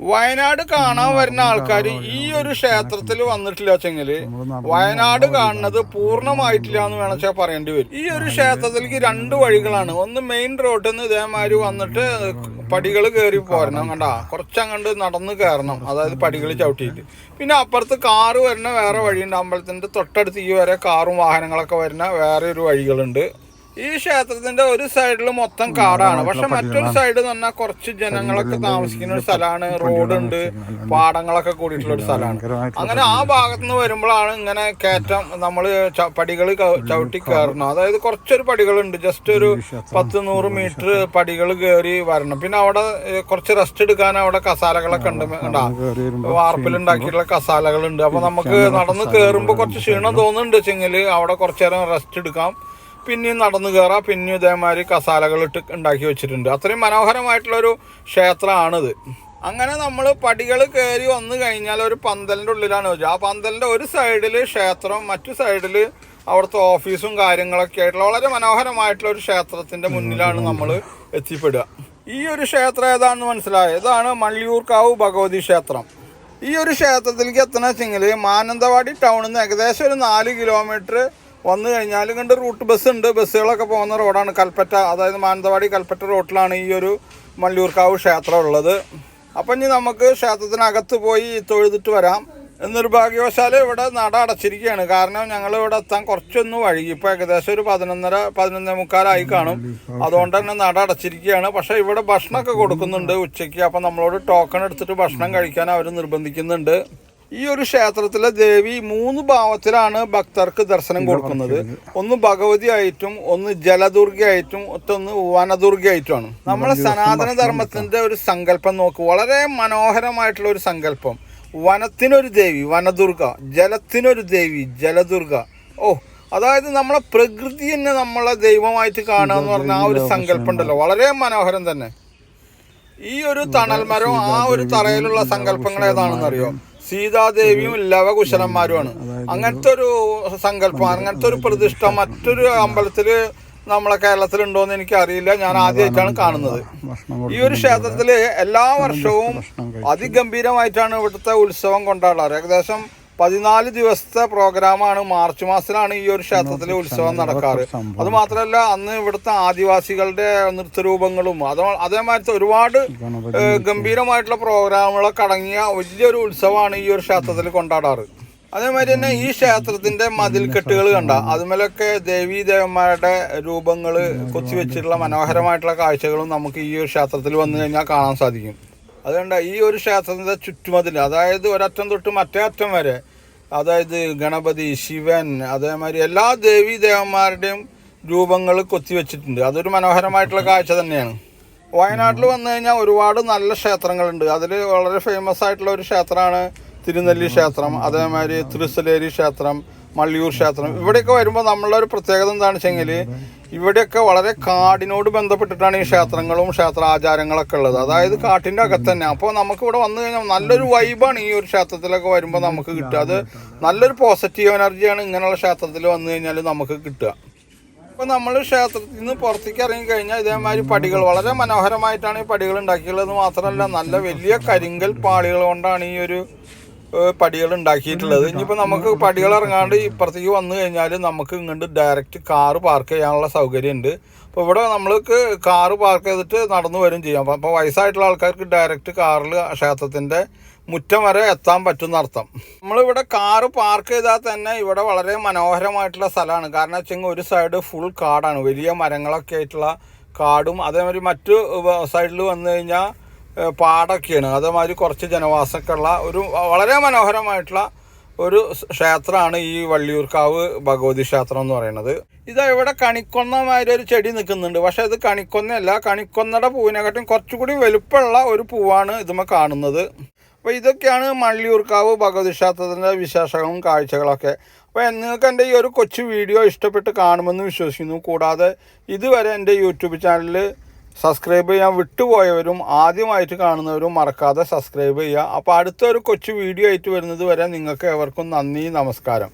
വയനാട് കാണാൻ വരുന്ന ആൾക്കാർ ഈ ഒരു ക്ഷേത്രത്തിൽ വന്നിട്ടില്ല വെച്ചെങ്കിൽ വയനാട് കാണുന്നത് പൂർണമായിട്ടില്ല എന്ന് വേണമെച്ചാൽ പറയേണ്ടി വരും. ഈ ഒരു ക്ഷേത്രത്തിലേക്ക് രണ്ട് വഴികളാണ്. ഒന്ന് മെയിൻ റോഡിൽ നിന്ന് ഇതേമാതിരി വന്നിട്ട് പടികൾ കയറി പോരണം കണ്ടാ? കുറച്ചങ്ങണ്ട് നടന്ന് കയറണം. അതായത് പടികൾ ചവിട്ടിയിട്ട്. പിന്നെ അപ്പുറത്ത് കാറ് വരുന്ന വേറെ വഴിയുണ്ട്. അമ്പലത്തിന്റെ തൊട്ടടുത്ത് ഈ വരെ കാറും വാഹനങ്ങളൊക്കെ വരുന്ന വേറെ ഒരു വഴികളുണ്ട്. ഈ ക്ഷേത്രത്തിന്റെ ഒരു സൈഡിൽ മൊത്തം കാടാണ്. പക്ഷെ മറ്റൊരു സൈഡ് എന്ന് പറഞ്ഞാൽ കുറച്ച് ജനങ്ങളൊക്കെ താമസിക്കുന്ന ഒരു സ്ഥലമാണ്. റോഡുണ്ട് പാടങ്ങളൊക്കെ കൂടിയിട്ടുള്ള ഒരു സ്ഥലമാണ്. അങ്ങനെ ആ ഭാഗത്ത് നിന്ന് വരുമ്പോഴാണ് ഇങ്ങനെ കയറ്റം നമ്മൾ പടികൾ ചവിട്ടി കയറണം അതായത് കുറച്ചൊരു പടികളുണ്ട്. ജസ്റ്റ് ഒരു പത്ത് നൂറ് മീറ്റർ പടികൾ കയറി വരണം. പിന്നെ അവിടെ കുറച്ച് റെസ്റ്റ് എടുക്കാൻ അവിടെ കസാലകളൊക്കെ ഉണ്ട്. കണ്ടാ? വാർപ്പിലുണ്ടാക്കിയിട്ടുള്ള കസാലകളുണ്ട്. അപ്പൊ നമുക്ക് നടന്ന് കയറുമ്പോൾ കുറച്ച് ക്ഷീണം തോന്നുന്നുണ്ട് വെച്ചെങ്കിൽ അവിടെ കുറച്ചു നേരം റെസ്റ്റ് എടുക്കാം. പിന്നെയും നടന്നു കയറാം പിന്നെയും ഇതേമാതിരി കസാലകൾ ഇട്ട് ഉണ്ടാക്കി വെച്ചിട്ടുണ്ട്. അത്രയും മനോഹരമായിട്ടുള്ളൊരു ക്ഷേത്രമാണിത്. അങ്ങനെ നമ്മൾ പടികൾ കയറി വന്നു കഴിഞ്ഞാൽ ഒരു പന്തലിന്റെ ഉള്ളിലാണ് വെച്ചത്. ആ പന്തലിന്റെ ഒരു സൈഡിൽ ക്ഷേത്രം മറ്റു സൈഡിൽ അവിടുത്തെ ഓഫീസും കാര്യങ്ങളൊക്കെ ആയിട്ടുള്ള വളരെ മനോഹരമായിട്ടുള്ള ഒരു ക്ഷേത്രത്തിന്റെ മുന്നിലാണ് നമ്മൾ എത്തിപ്പെടുക. ഈ ഒരു ക്ഷേത്രം ഏതാണെന്ന് മനസ്സിലായത് ഇതാണ് മള്ളിയൂർക്കാവ് ഭഗവതി ക്ഷേത്രം. ഈ ഒരു ക്ഷേത്രത്തിലേക്ക് എത്തണമെന്ന് വെച്ചെങ്കിൽ മാനന്തവാടി ടൗണിൽ നിന്ന് ഏകദേശം ഒരു നാല് കിലോമീറ്റർ വന്നു കഴിഞ്ഞാലും കണ്ട് റൂട്ട് ബസ് ഉണ്ട്. ബസ്സുകളൊക്കെ പോകുന്ന റോഡാണ് കൽപ്പറ്റ. അതായത് മാനന്തവാടി കൽപ്പറ്റ റോട്ടിലാണ് ഈ ഒരു മല്ലൂർക്കാവ് ക്ഷേത്രം ഉള്ളത്. അപ്പം ഇനി നമുക്ക് ക്ഷേത്രത്തിനകത്ത് പോയി തൊഴുതിട്ട് വരാം. എന്നൊരു ഭാഗ്യവശാൽ ഇവിടെ നട അടച്ചിരിക്കുകയാണ്. കാരണം ഞങ്ങൾ ഇവിടെ എത്താൻ കുറച്ചൊന്ന് വഴുകി. ഇപ്പോൾ ഏകദേശം ഒരു പതിനൊന്നര പതിനൊന്നേ മുക്കാലായി കാണും. അതുകൊണ്ട് തന്നെ നട അടച്ചിരിക്കുകയാണ്. പക്ഷേ ഇവിടെ ഭക്ഷണമൊക്കെ കൊടുക്കുന്നുണ്ട് ഉച്ചയ്ക്ക്. അപ്പം നമ്മളോട് ടോക്കൺ എടുത്തിട്ട് ഭക്ഷണം കഴിക്കാൻ അവർ നിർബന്ധിക്കുന്നുണ്ട്. ഈ ഒരു ക്ഷേത്രത്തിലെ ദേവി മൂന്ന് ഭാവത്തിലാണ് ഭക്തർക്ക് ദർശനം കൊടുക്കുന്നത്. ഒന്ന് ഭഗവതി ആയിട്ടും ഒന്ന് ജലദുർഗയായിട്ടും മറ്റൊന്ന് വനദുർഗയായിട്ടുമാണ് നമ്മളെ സനാതന ധർമ്മത്തിന്റെ ഒരു സങ്കല്പം നോക്ക്. വളരെ മനോഹരമായിട്ടുള്ള ഒരു സങ്കല്പം. വനത്തിനൊരു ദേവി വനദുർഗ. ജലത്തിനൊരു ദേവി ജലദുർഗ. ഓ അതായത് നമ്മളെ പ്രകൃതി തന്നെ നമ്മളെ ദൈവമായിട്ട് കാണുക എന്ന് പറഞ്ഞ ആ ഒരു സങ്കല്പം ഉണ്ടല്ലോ. വളരെ മനോഹരം തന്നെ. ഈ ഒരു തണൽ മരവും ആ ഒരു തറയിലുള്ള സങ്കല്പങ്ങൾ ഏതാണെന്ന് അറിയോ സീതാദേവിയും ലവകുശലന്മാരുമാണ് അങ്ങനത്തെ ഒരു സങ്കല്പം അങ്ങനത്തെ ഒരു പ്രതിഷ്ഠ മറ്റൊരു അമ്പലത്തിൽ നമ്മളെ കേരളത്തിൽ എന്ന് എനിക്ക് അറിയില്ല. ഞാൻ ആദ്യമായിട്ടാണ് കാണുന്നത്. ഈ ഒരു ക്ഷേത്രത്തിൽ എല്ലാ വർഷവും അതിഗംഭീരമായിട്ടാണ് ഇവിടുത്തെ ഉത്സവം കൊണ്ടാടാറ് ഏകദേശം പതിനാല് ദിവസത്തെ പ്രോഗ്രാമാണ്. മാർച്ച് മാസത്തിലാണ് ഈ ഒരു ക്ഷേത്രത്തിലെ ഉത്സവം നടക്കാറ്. അത് മാത്രമല്ല അന്ന് ഇവിടുത്തെ ആദിവാസികളുടെ നൃത്തരൂപങ്ങളും അത് അതേമാതിരി ഒരുപാട് ഗംഭീരമായിട്ടുള്ള പ്രോഗ്രാമുകളൊക്കെ അടങ്ങിയ വലിയൊരു ഉത്സവമാണ് ഈ ഒരു ക്ഷേത്രത്തിൽ കൊണ്ടാടാറ്. അതേമാതിരി തന്നെ ഈ ക്ഷേത്രത്തിന്റെ മതിൽക്കെട്ടുകൾ കണ്ട അതുമേലൊക്കെ ദേവീ ദേവന്മാരുടെ രൂപങ്ങൾ കൊത്തിവെച്ചിട്ടുള്ള മനോഹരമായിട്ടുള്ള കാഴ്ചകളും നമുക്ക് ഈ ഒരു ക്ഷേത്രത്തിൽ വന്നു കഴിഞ്ഞാൽ കാണാൻ സാധിക്കും. അതുകൊണ്ട് ഈ ഒരു ക്ഷേത്രത്തിന്റെ ചുറ്റുമതിൽ അതായത് ഒരറ്റം തൊട്ട് മറ്റേ അറ്റം വരെ അതായത് ഗണപതി ശിവൻ അതേമാതിരി എല്ലാ ദേവീ ദേവന്മാരുടെയും രൂപങ്ങൾ കൊത്തിവെച്ചിട്ടുണ്ട് അതൊരു മനോഹരമായിട്ടുള്ള കാഴ്ച തന്നെയാണ്. വയനാട്ടിൽ വന്നു കഴിഞ്ഞാൽ ഒരുപാട് നല്ല ക്ഷേത്രങ്ങളുണ്ട്. അതിൽ വളരെ ഫേമസ് ആയിട്ടുള്ള ഒരു ക്ഷേത്രമാണ് തിരുനെല്ലി ക്ഷേത്രം അതേമാതിരി തൃശ്ശലേരി ക്ഷേത്രം മള്ളിയൂർ ക്ഷേത്രം. ഇവിടെയൊക്കെ വരുമ്പോൾ നമ്മളുടെ ഒരു പ്രത്യേകത എന്താണെന്ന് വെച്ചെങ്കിൽ ഇവിടെയൊക്കെ വളരെ കാടിനോട് ബന്ധപ്പെട്ടിട്ടാണ് ഈ ക്ഷേത്രങ്ങളും ക്ഷേത്ര ആചാരങ്ങളൊക്കെ ഉള്ളത്. അതായത് കാട്ടിന്റെ അകത്ത് തന്നെ. അപ്പോൾ നമുക്ക് ഇവിടെ വന്നു കഴിഞ്ഞാൽ നല്ലൊരു വൈബാണ് ഈ ഒരു ക്ഷേത്രത്തിലൊക്കെ വരുമ്പോൾ നമുക്ക് കിട്ടുക. അത് നല്ലൊരു പോസിറ്റീവ് എനർജിയാണ് ഇങ്ങനെയുള്ള ക്ഷേത്രത്തിൽ വന്നു കഴിഞ്ഞാൽ നമുക്ക് കിട്ടുക. അപ്പോൾ നമ്മൾ ക്ഷേത്രത്തിൽ നിന്ന് പുറത്തേക്ക് ഇറങ്ങിക്കഴിഞ്ഞാൽ ഇതേമാതിരി പടികൾ വളരെ മനോഹരമായിട്ടാണ് ഈ പടികൾ ഉണ്ടാക്കിയുള്ളത് മാത്രമല്ല നല്ല വലിയ കരിങ്കൽ പാളികൾ കൊണ്ടാണ് ഈ ഒരു പടികൾ ഉണ്ടാക്കിയിട്ടുള്ളത്. ഇനിയിപ്പോൾ നമുക്ക് പടികൾ ഇറങ്ങാണ്ട് ഇപ്പുറത്തേക്ക് വന്നു കഴിഞ്ഞാൽ നമുക്ക് ഇങ്ങോട്ട് ഡയറക്റ്റ് കാറ് പാർക്ക് ചെയ്യാനുള്ള സൗകര്യമുണ്ട്. അപ്പോൾ ഇവിടെ നമ്മൾക്ക് കാറ് പാർക്ക് ചെയ്തിട്ട് നടന്നു വരും ചെയ്യാം. അപ്പോൾ വയസ്സായിട്ടുള്ള ആൾക്കാർക്ക് ഡയറക്റ്റ് കാറിൽ ക്ഷേത്രത്തിന്റെ മുറ്റം വരെ എത്താൻ പറ്റുന്ന അർത്ഥം. നമ്മളിവിടെ കാറ് പാർക്ക് ചെയ്താൽ തന്നെ ഇവിടെ വളരെ മനോഹരമായിട്ടുള്ള സ്ഥലമാണ്. കാരണം വെച്ചെങ്കിൽ ഒരു സൈഡ് ഫുൾ കാടാണ്. വലിയ മരങ്ങളൊക്കെ ആയിട്ടുള്ള കാടും അതേമാതിരി മറ്റു സൈഡിൽ വന്നു കഴിഞ്ഞാൽ പാടൊക്കെയാണ്. അതേമാതിരി കുറച്ച് ജനവാസമൊക്കെ ഒരു വളരെ മനോഹരമായിട്ടുള്ള ഒരു ക്ഷേത്രമാണ് ഈ വള്ളിയൂർക്കാവ് ഭഗവതി ക്ഷേത്രം എന്ന് പറയുന്നത്. ഇത് ഇവിടെ കണിക്കൊന്നമാതിരി ഒരു ചെടി നിൽക്കുന്നുണ്ട്. പക്ഷെ ഇത് കണിക്കൊന്നയല്ല. കണിക്കൊന്നയുടെ പൂവിനെക്കാട്ടും കുറച്ചുകൂടി വലുപ്പമുള്ള ഒരു പൂവാണ് ഇതുമ്മ കാണുന്നത്. അപ്പോൾ ഇതൊക്കെയാണ് മള്ളിയൂർക്കാവ് ഭഗവതി ക്ഷേത്രത്തിന്റെ വിശേഷങ്ങളും കാഴ്ചകളൊക്കെ. അപ്പോൾ നിങ്ങൾക്ക് എന്റെ ഈ ഒരു കൊച്ചു വീഡിയോ ഇഷ്ടപ്പെട്ട് കാണുമെന്ന് വിശ്വസിക്കുന്നു. കൂടാതെ ഇതുവരെ എന്റെ യൂട്യൂബ് ചാനലിൽ സബ്സ്ക്രൈബ് ചെയ്യാൻ വിട്ടുപോയവരും ആദ്യമായിട്ട് കാണുന്നവരും മറക്കാതെ സബ്സ്ക്രൈബ് ചെയ്യുക. അപ്പോൾ അടുത്തൊരു കൊച്ചു വീഡിയോ ആയിട്ട് വരുന്നത് വരെ നിങ്ങൾക്ക് എവർക്കും നന്ദി നമസ്കാരം.